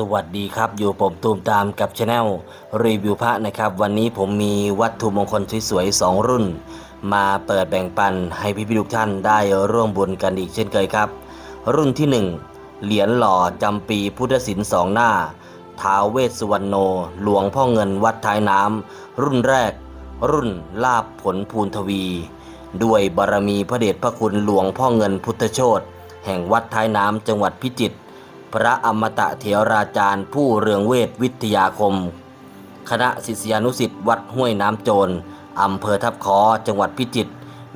สวัสดีครับ อยู่ผมตูมตามกับช anel รีวิวพระนะครับ วันนี้ผมมีวัตถุมงคลสวยๆสองรุ่น มาเปิดแบ่งปันให้พี่พี่ๆทุกท่านได้ร่วมบุญกันอีกเช่นเคยครับ รุ่นที่ 1 เหรียญหล่อจำปีพุทธศิลป์สองหน้าท้าวเวสสุวรรณโน หลวงพ่อเงินวัดท้ายน้ำรุ่นแรก รุ่นลาบผลภูนทวี ด้วยบารมีพระเดชพระคุณหลวงพ่อเงินพุทธโชตแห่งวัดท้ายน้ำจังหวัดพิจิตร พระอมตะเถราจารย์ ผู้เรืองเวทวิทยาคม คณะศิษยานุสิ์วัดห้วยน้ำโจรอำเภอทับคอจังหวัดพิจิตร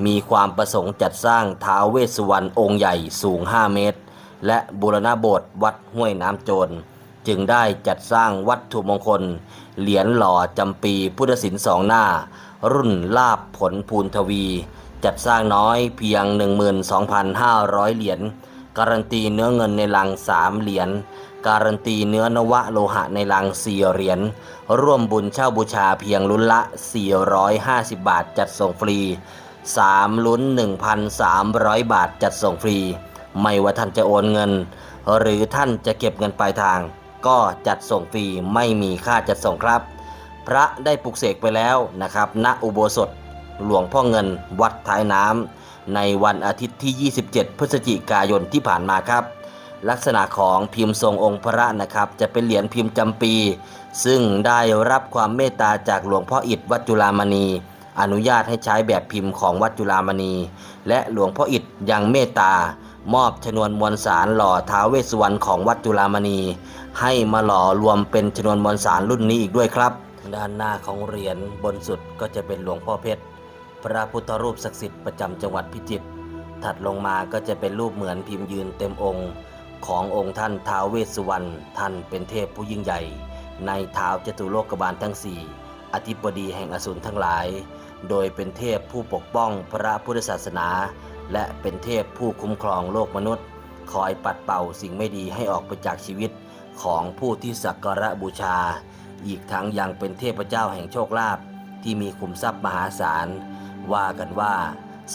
มีความประสงค์จัดสร้างท้าวเวสสุวรรณองค์ใหญ่สูง 5 เมตร และบูรณาโบสถ์วัดห้วยน้ำโจร จึงได้จัดสร้างวัตถุมงคล เหรียญหล่อจำปีพุทธศิลป์สองหน้า รุ่นลาบผลภูนทวี จัดสร้างน้อยเพียง 12,500 เหรียญ การันตีเนื้อเงินในลัง3เหรียญการันตีเนื้อนวะโลหะในลัง4เหรียญร่วมบุญเช่าบูชาเพียงลุ้นละ 450 บาทจัดส่งฟรี 3 ลุ้น 1,300 บาทจัดส่งฟรี ไม่ว่าท่านจะโอนเงิน หรือท่านจะเก็บเงินปลายทาง ก็จัดส่งฟรีไม่มีค่าจัดส่งครับ พระได้ปลุกเสกไปแล้วนะครับ ณอุโบสถหลวงพ่อเงินวัดท้ายน้ำ ในวันอาทิตย์ที่ 27 พฤศจิกายนที่ผ่านมาครับ ลักษณะของพิมพ์ทรงองค์พระนะครับ จะเป็นเหรียญพิมพ์จำปี ซึ่งได้รับความเมตตาจากหลวงพ่ออิฐวัดจุฬามณี อนุญาตให้ใช้แบบพิมพ์ของวัดจุฬามณี และหลวงพ่ออิฐยังเมตตามอบชนวนมวลสารหล่อท้าเวสวรรณของวัดจุฬามณี ให้มาหล่อรวมเป็นชนวนมวลสารรุ่นนี้อีกด้วยครับ ด้านหน้าของเหรียญบนสุดก็จะเป็นหลวงพ่อเพชร พระพุทธรูปศักดิ์สิทธิ์ประจำจังหวัดพิจิตร ถัดลงมาก็จะเป็นรูปเหมือนพิมพ์ยืนเต็มองค์ ขององค์ท่านท้าวเวสสุวรรณ ท่านเป็นเทพผู้ยิ่งใหญ่ ในท้าวจตุโลกบาลทั้งสี่อธิบดีแห่งอสูรทั้งหลาย โดยเป็นเทพผู้ปกป้องพระพุทธศาสนา และเป็นเทพผู้คุ้มครองโลกมนุษย์ คอยปัดเป่าสิ่งไม่ดีให้ออกไปจากชีวิตของผู้ที่สักการะบูชา อีกทั้งยังเป็นเทพเจ้าแห่งโชคลาภที่มีขุมทรัพย์มหาศาล ว่ากันว่า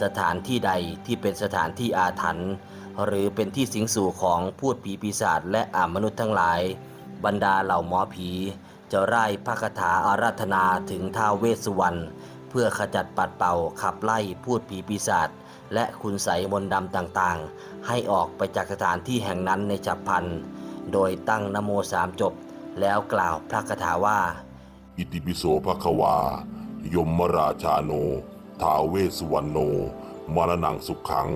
สถานที่ใดที่เป็นสถานที่อาถรรพ์หรือเป็นที่สิงสู่ของพูดผีปีศาจและอามนุษย์ทั้งหลาย บรรดาเหล่าหมอผี จะไล่พระคาถาอาราธนาถึงท้าวเวสสุวรรณเพื่อขจัดปัดเป่าขับไล่พูดผีปีศาจและคุณไสมนต์ดำต่างๆ ให้ออกไปจากสถานที่แห่งนั้นในฉับพลัน โดยตั้งนโมสามจบ แล้วกล่าวพระคาถาว่า อิติปิโสภควา ยมราชาโน ท้าเวสุวรรณโน มรณังสุขัง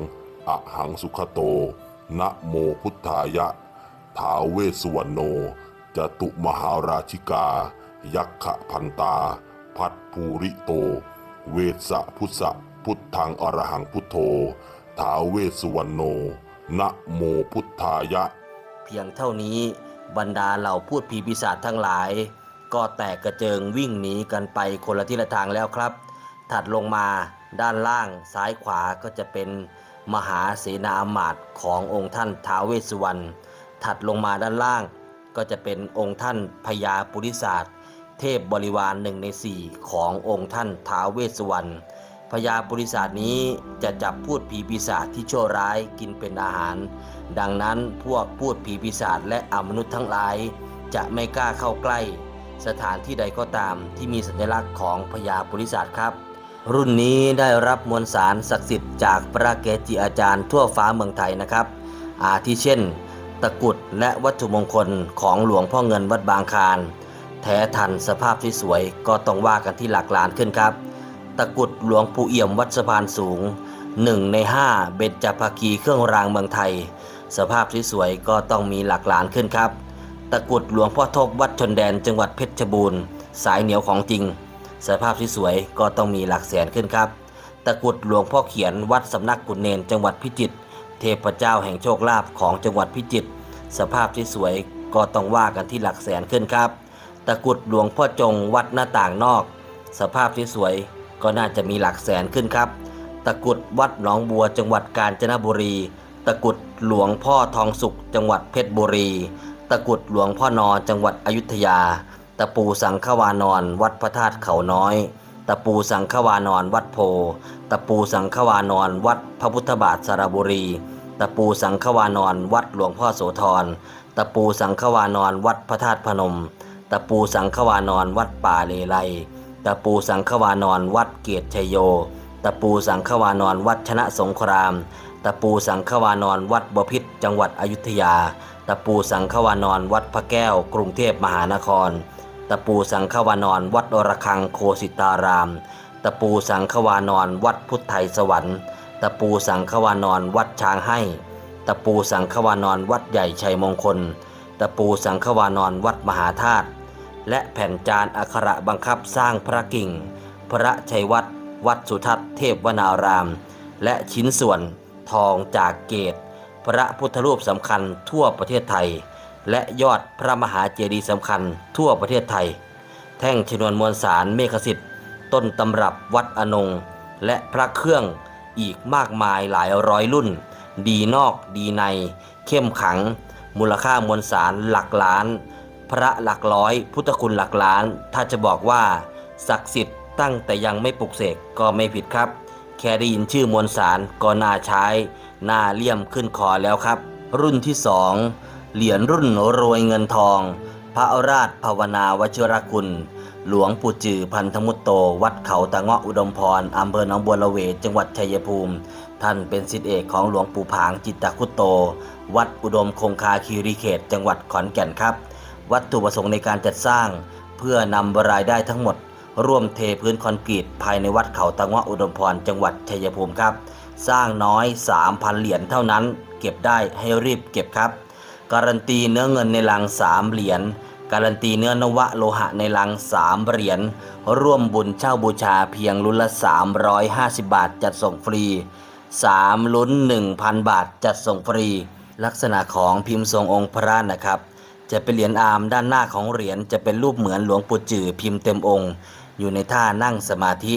อะหังสุขโต นะโมพุทธายะท้าเวสุวรรณโน จตุมหาราชิกา ยักขะพันตา พัดภูริโต เวสสะพุทธะพุทธังอรหังพุทโธท้าเวสุวรรณโน นะโมพุทธายะ เพียงเท่านี้บรรดาเหล่าพูดผีปีศาจทั้งหลาย ก็แตกกระเจิงวิ่งหนีกันไปคนละทิศละทางแล้วครับ ถัดลงมาด้านล่างซ้ายขวาก็จะเป็นมหาเสนาอมาตย์ขององค์ท่านท้าวเวสสุวรรณถัดลงมาด้านล่าง ก็จะเป็นองค์ท่านพญาปุริศาสตร์เทพบริวารหนึ่งในสี่ขององค์ท่านท้าวเวสสุวรรณพญาปุริศาสตร์นี้จะจับพูดผีปีศาจที่ชั่วร้ายกินเป็นอาหาร ดังนั้นพวกพูดผีปีศาจและอมนุษย์ทั้งหลาย จะไม่กล้าเข้าใกล้ สถานที่ใดก็ตามที่มีสัญลักษณ์ของพญาปุริศาสตร์ครับ รุ่นนี้ได้รับมวลสารศักดิ์สิทธิ์จากพระเกจิอาจารย์ทั่วฟ้าเมืองไทยนะครับ อาทิเช่น ตะกุดและวัตถุมงคลของหลวงพ่อเงินวัดบางคารแท้ทันสภาพที่สวยก็ต้องว่ากันที่หลักล้านขึ้นครับ ตะกุดหลวงปู่เอี่ยมวัดสะพานสูงหนึ่งในห้าเบญจภาคีเครื่องรางเมืองไทย สภาพที่สวยก็ต้องมีหลักล้านขึ้นครับ ตะกุดหลวงพ่อทบวัดชนแดนจังหวัดเพชรบูรณ์ สายเหนียวของจริง สภาพที่สวยก็ต้องมีหลักแสนขึ้นครับ ตะกุดหลวงพ่อเขียนวัดสำนักกุนเนนจังหวัดพิจิตร เทพเจ้าแห่งโชคลาภของจังหวัดพิจิตร สภาพที่สวยก็ต้องว่ากันที่หลักแสนขึ้นครับ ตะกุดหลวงพ่อจงวัดหน้าต่างนอก สภาพที่สวยก็น่าจะมีหลักแสนขึ้นครับ ตะกุดวัดหนองบัวจังหวัดกาญจนบุรี ตะกุดหลวงพ่อทองสุขจังหวัดเพชรบุรี ตะกุดหลวงพ่อนอจังหวัดอยุธยา ตะปูสังฆวานอนวัดพระธาตุเขาน้อย ตะปูสังฆวานอนวัดโพ ตะปูสังฆวานอนวัดพระพุทธบาทสระบุรี ตะปูสังฆวานอนวัดหลวงพ่อโสธร ตะปูสังฆวานอนวัดพระธาตุพนม ตะปูสังฆวานอนวัดป่าเลไล ตะปูสังฆวานอนวัดเกียรติชยโย ตะปูสังฆวานอนวัดชนะสงคราม ตะปูสังฆวานอนวัดบพิษจังหวัดอยุธยา ตะปูสังฆวานอนวัดพระแก้ว กรุงเทพมหานคร ตะปูสังฆวานอนวัดอระฆังโคสิตาราม ตะปูสังฆวานอนวัดพุทธไทยสวรรค์ ตะปูสังฆวานอนวัดช้างให้ ตะปูสังฆวานอนวัดใหญ่ชัยมงคล ตะปูสังฆวานอนวัดมหาธาตุ และแผ่นจานอักขระบังคับสร้างพระกิ่ง พระชัยวัดวัดสุทัศน์เทพวนาราม และชิ้นส่วนทองจากเกต พระพุทธรูปสำคัญทั่วประเทศไทย และยอดพระมหาเจดีย์สำคัญทั่วประเทศไทย แท่งชนวนมวลสารเมฆสิทธิ์ต้นตำรับวัดอนง และพระเครื่องอีกมากมายหลายร้อยรุ่น ดีนอกดีใน เข้มขัง มูลค่ามวลสารหลักล้าน พระหลักร้อย พุทธคุณหลักล้าน ถ้าจะบอกว่า ศักดิ์สิทธิ์ตั้งแต่ยังไม่ปลุกเสกก็ไม่ผิดครับ แค่ได้ยินชื่อมวลสารก็น่าใช้ น่าเลี่ยมขึ้นคอแล้วครับ รุ่นที่สอง เหรียญรุ่นโรยเงินทอง พระราชภาวนาวชิรคุณ หลวงปู่จือพันธมุตโต วัดเขาตะเงาะอุดมพรอำเภอหนองบัวละเวจังหวัดชัยภูมิ ท่านเป็นศิษย์เอกของหลวงปู่ผางจิตตคุตโต วัดอุดมคงคาคีรีเขต จังหวัดขอนแก่นครับ วัตถุประสงค์ในการจัดสร้าง เพื่อนำรายได้ทั้งหมด ร่วมเทพื้นคอนกรีตภายในวัดเขาตะเงาะอุดมพรจังหวัดชัยภูมิครับ สร้างน้อย 3,000 เหรียญเท่านั้น เก็บได้ให้รีบเก็บครับ การันตีเนื้อเงินในลัง3เหรียญการันตีเนื้อนวะโลหะในลัง3เหรียญร่วมบุญเช่าบูชาเพียงลุ้นละ 350 บาทจัดส่งฟรี 3 ลุ้น 1,000 บาทจัดส่งฟรี ลักษณะของพิมพ์ทรงองค์พระนะครับ จะเป็นเหรียญอามด้านหน้าของเหรียญจะเป็นรูปเหมือนหลวงปู่จือพิมพ์เต็มองค์ อยู่ในท่านั่งสมาธิ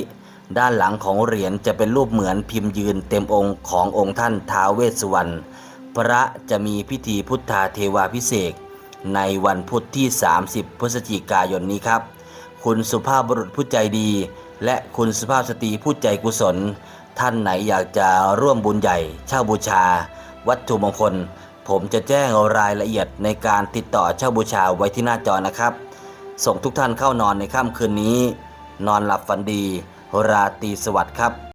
ด้านหลังของเหรียญจะเป็นรูปเหมือนพิมพ์ยืนเต็มองค์ขององค์ท่านท้าวเวสสุวรรณ พระจะมีพิธีพุทธาเทวาพิเศษในวันพุธที่ 30 พฤศจิกายนนี้ครับ คุณสุภาพบุรุษผู้ใจดี และคุณสุภาพสตรีผู้ใจกุศล ท่านไหนอยากจะร่วมบุญใหญ่ เช่าบูชา วัตถุมงคล ผมจะแจ้งรายละเอียดในการติดต่อเช่าบูชาไว้ที่หน้าจอนะครับ ส่งทุกท่านเข้านอนในค่ำคืนนี้ นอนหลับฝันดี ราตรีสวัสดิ์ครับ